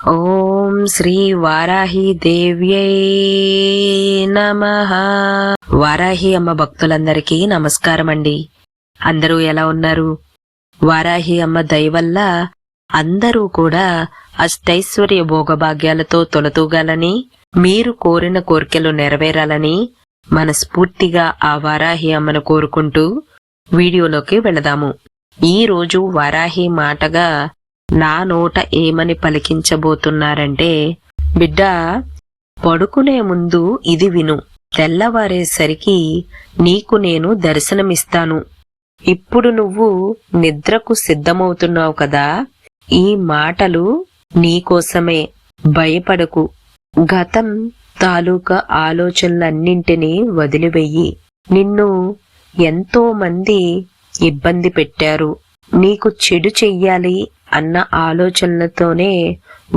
ఓం శ్రీ వారాహి దేవ్యై నమ. వారాహి అమ్మ భక్తులందరికీ నమస్కారం అండి అందరూ ఎలా ఉన్నారు? వారాహి అమ్మ దయవల్ల అందరూ కూడా అష్టైశ్వర్య భోగభాగ్యాలతో తొలతూగాలని మీరు కోరిన కోరికలు నెరవేరాలని మనస్ఫూర్తిగా ఆ వారాహి అమ్మను కోరుకుంటూ వీడియోలోకి వెళదాము. ఈ రోజు వారాహి మాటగా నా నోట ఏమని పలికించబోతున్నారంటే బిడ్డ పడుకునే ముందు ఇది విను. తెల్లవారేసరికి నీకు నేను దర్శనమిస్తాను. ఇప్పుడు నువ్వు నిద్రకు సిద్ధమవుతున్నావు కదా. ఈ మాటలు నీకోసమే భయపడకు. గతం తాలూకా ఆలోచనలన్నింటినీ వదిలివెయ్యి నిన్ను ఎంతో మంది ఇబ్బంది పెట్టారు. నీకు చెడు చెయ్యాలి అన్న ఆలోచనలతోనే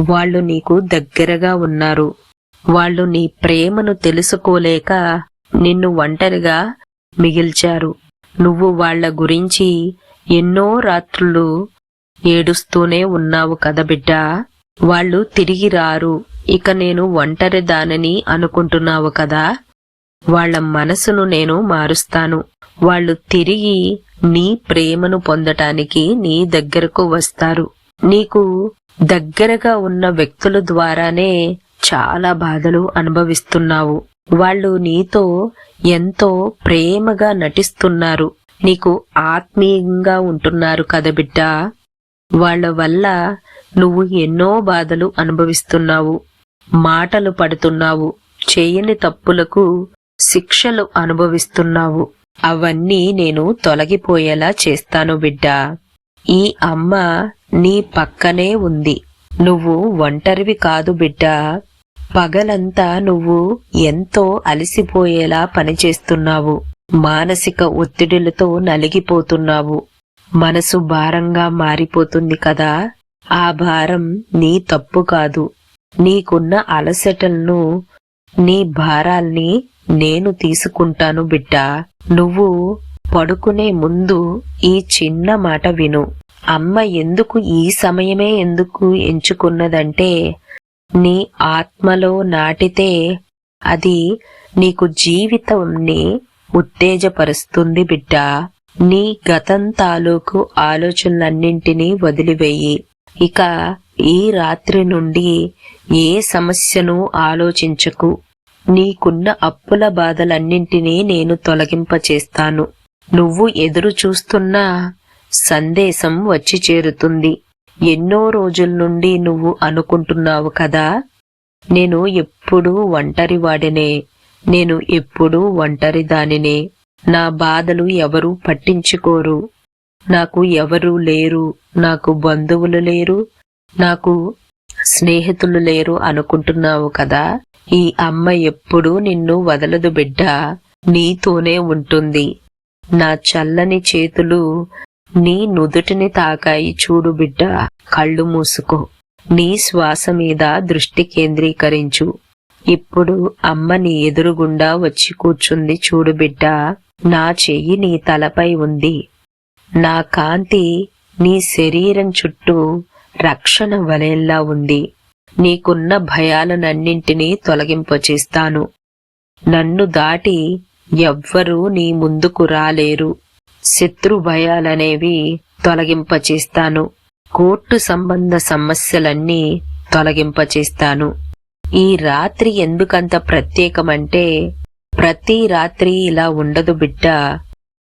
వాళ్ళు నీకు దగ్గరగా ఉన్నారు. వాళ్ళు నీ ప్రేమను తెలుసుకోలేక నిన్ను ఒంటరిగా మిగిల్చారు. నువ్వు వాళ్ళ గురించి ఎన్నో రాత్రులు ఏడుస్తూనే ఉన్నావు కదా బిడ్డా. వాళ్ళు తిరిగి రారు. ఇక నేను ఒంటరి దానని అనుకుంటున్నావు కదా. వాళ్ళ మనసును నేను మారుస్తాను. వాళ్ళు తిరిగి నీ ప్రేమను పొందటానికి నీ దగ్గరకు వస్తారు. నీకు దగ్గరగా ఉన్న వ్యక్తుల ద్వారానే చాలా బాధలు అనుభవిస్తున్నావు. వాళ్ళు నీతో ఎంతో ప్రేమగా నటిస్తున్నారు. నీకు ఆత్మీయంగా ఉంటున్నారు కదా బిడ్డ. వాళ్ళ వల్ల నువ్వు ఎన్నో బాధలు అనుభవిస్తున్నావు. మాటలు పడుతున్నావు. చేయని తప్పులకు శిక్షలు అనుభవిస్తున్నావు. అవన్నీ నేను తొలగిపోయేలా చేస్తాను బిడ్డా. ఈ అమ్మ నీ పక్కనే ఉంది. నువ్వు ఒంటరివి కాదు బిడ్డా. పగలంతా నువ్వు ఎంతో అలసిపోయేలా పనిచేస్తున్నావు. మానసిక ఒత్తిడులతో నలిగిపోతున్నావు. మనసు భారంగా మారిపోతుంది కదా. ఆ భారం నీ తప్పు కాదు. నీకున్న అలసటలను నీ భారాల్ని నేను తీసుకుంటాను బిడ్డా. నువ్వు పడుకునే ముందు ఈ చిన్న మాట విను. అమ్మ ఎందుకు ఈ సమయమే ఎందుకు ఎంచుకున్నదంటే నీ ఆత్మలో నాటితే అది నీకు జీవితంని ఉత్తేజపరుస్తుంది బిడ్డా. నీ గతం తాలూకు ఆలోచనలన్నింటినీ వదిలివేయి. ఇక ఈ రాత్రి నుండి ఏ సమస్యను ఆలోచించకు. నీకున్న అప్పుల బాధలన్నింటినీ నేను తొలగింపచేస్తాను. నువ్వు ఎదురు చూస్తున్న సందేశం వచ్చి చేరుతుంది. ఎన్నో రోజుల నుండి నువ్వు అనుకుంటున్నావు కదా? నేను ఎప్పుడూ ఒంటరివాడినే. నేను ఎప్పుడూ ఒంటరి దానినే నా బాధలు ఎవరూ పట్టించుకోరు. నాకు ఎవరూ లేరు. నాకు బంధువులు లేరు. నాకు స్నేహితులు లేరు అనుకుంటున్నావు కదా? ఈ అమ్మ ఎప్పుడూ నిన్ను వదలదు బిడ్డ. నీతోనే ఉంటుంది. నా చల్లని చేతులు నీ నుదుటిని తాకాయి చూడు బిడ్డ. కళ్ళు మూసుకో. నీ శ్వాస మీద దృష్టి కేంద్రీకరించు. ఇప్పుడు అమ్మ నీ ఎదురుగుండా వచ్చి కూర్చుంది చూడు బిడ్డ. నా చెయ్యి నీ తలపై ఉంది. నా కాంతి నీ శరీరం చుట్టూ రక్షణ వలయంలా ఉంది నీకున్న భయాలనన్నింటినీ తొలగింపచేస్తాను. నన్ను దాటి ఎవ్వరూ నీ ముందుకు రాలేరు. శత్రు భయాలనేవి తొలగింపచేస్తాను. కోర్టు సంబంధ సమస్యలన్నీ తొలగింపచేస్తాను. ఈ రాత్రి ఎందుకంత ప్రత్యేకమంటే ప్రతి రాత్రి ఇలా ఉండదు బిడ్డ.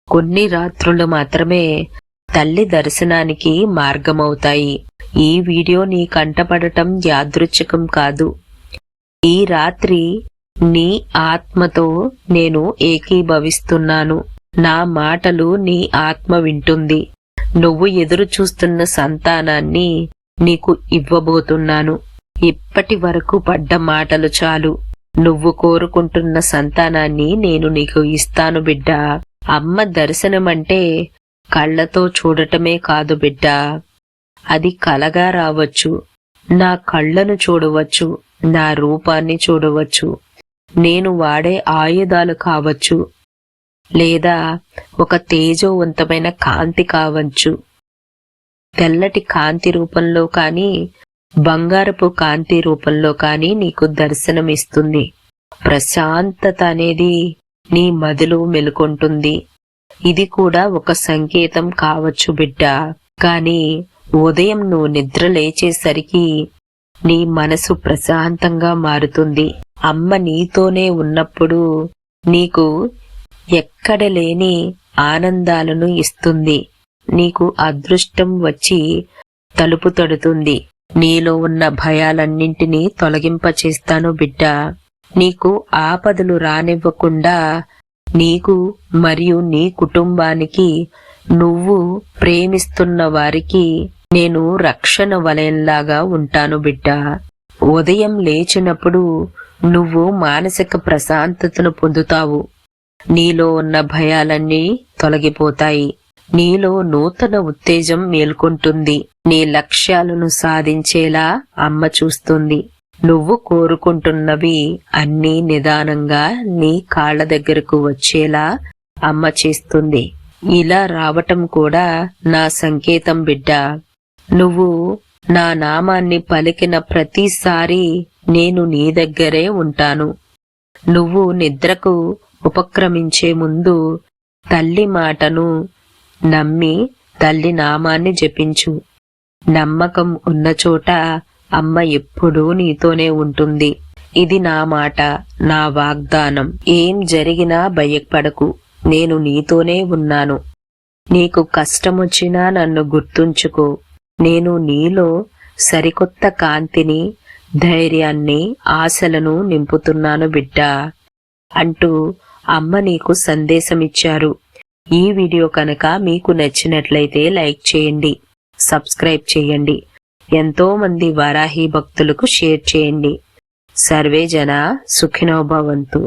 కొన్ని రాత్రులు మాత్రమే తల్లి దర్శనానికి మార్గమవుతాయి. ఈ వీడియో నీ కంటపడటం యాదృచ్ఛికం కాదు. ఈ రాత్రి నీ ఆత్మతో నేను ఏకీభవిస్తున్నాను. నా మాటలు నీ ఆత్మ వింటుంది. నువ్వు ఎదురు చూస్తున్న సంతానాన్ని నీకు ఇవ్వబోతున్నాను. ఇప్పటి వరకు పడ్డ మాటలు చాలు. నువ్వు కోరుకుంటున్న సంతానాన్ని నేను నీకు ఇస్తాను బిడ్డా. అమ్మ దర్శనమంటే కళ్ళతో చూడటమే కాదు బిడ్డా. అది కలగా రావచ్చు. నా కళ్ళను చూడవచ్చు. నా రూపాన్ని చూడవచ్చు. నేను వాడే ఆయుధాలు కావచ్చు. లేదా ఒక తేజోవంతమైన కాంతి కావచ్చు. తెల్లటి కాంతి రూపంలో కాని బంగారపు కాంతి రూపంలో కానీ నీకు దర్శనమిస్తుంది ప్రశాంతత అనేది నీ మదిలో మెలుకొంటుంది. ఇది కూడా ఒక సంకేతం కావచ్చు బిడ్డ. కానీ ఉదయం నువ్వు నిద్ర లేచేసరికి నీ మనసు ప్రశాంతంగా మారుతుంది. అమ్మ నీతోనే ఉన్నప్పుడు నీకు ఎక్కడ లేని ఆనందాలను ఇస్తుంది. నీకు అదృష్టం వచ్చి తలుపు తడుతుంది. నీలో ఉన్న భయాలన్నింటినీ తొలగింపచేస్తాను బిడ్డ. నీకు ఆపదలు రానివ్వకుండా నీకు మరియు నీ కుటుంబానికి నువ్వు ప్రేమిస్తున్న వారికి నేను రక్షణ వలయంలాగా ఉంటాను బిడ్డ. ఉదయం లేచినప్పుడు నువ్వు మానసిక ప్రశాంతతను పొందుతావు. నీలో ఉన్న భయాలన్నీ తొలగిపోతాయి. నీలో నూతన ఉత్తేజం మేల్కొంటుంది. నీ లక్ష్యాలను సాధించేలా అమ్మ చూస్తుంది. నువ్వు కోరుకుంటున్నవి అన్నీ నిదానంగా నీ కాళ్ళ దగ్గరకు వచ్చేలా అమ్మ చేస్తుంది. ఇలా రావటం కూడా నా సంకేతం బిడ్డ. నువ్వు నా నామాన్ని పలికిన ప్రతిసారి నేను నీ దగ్గరే ఉంటాను. నువ్వు నిద్రకు ఉపక్రమించే ముందు తల్లి మాటను నమ్మి తల్లి నామాన్ని జపించు. నమ్మకం ఉన్న చోట అమ్మ ఎప్పుడూ నీతోనే ఉంటుంది. ఇది నా మాట నా వాగ్దానం. ఏం జరిగినా భయపడకు. నేను నీతోనే ఉన్నాను. నీకు కష్టమొచ్చినా నన్ను గుర్తుంచుకో. నేను నీలో సరికొత్త కాంతిని ధైర్యాన్ని ఆశలను నింపుతున్నాను బిడ్డా అంటూ అమ్మ నీకు సందేశమిచ్చారు. ఈ వీడియో కనుక మీకు నచ్చినట్లయితే లైక్ చేయండి సబ్స్క్రైబ్ చేయండి ఎంతో మంది వారాహి భక్తులకు షేర్ చేయండి. సర్వే జన సుఖినోభవంతు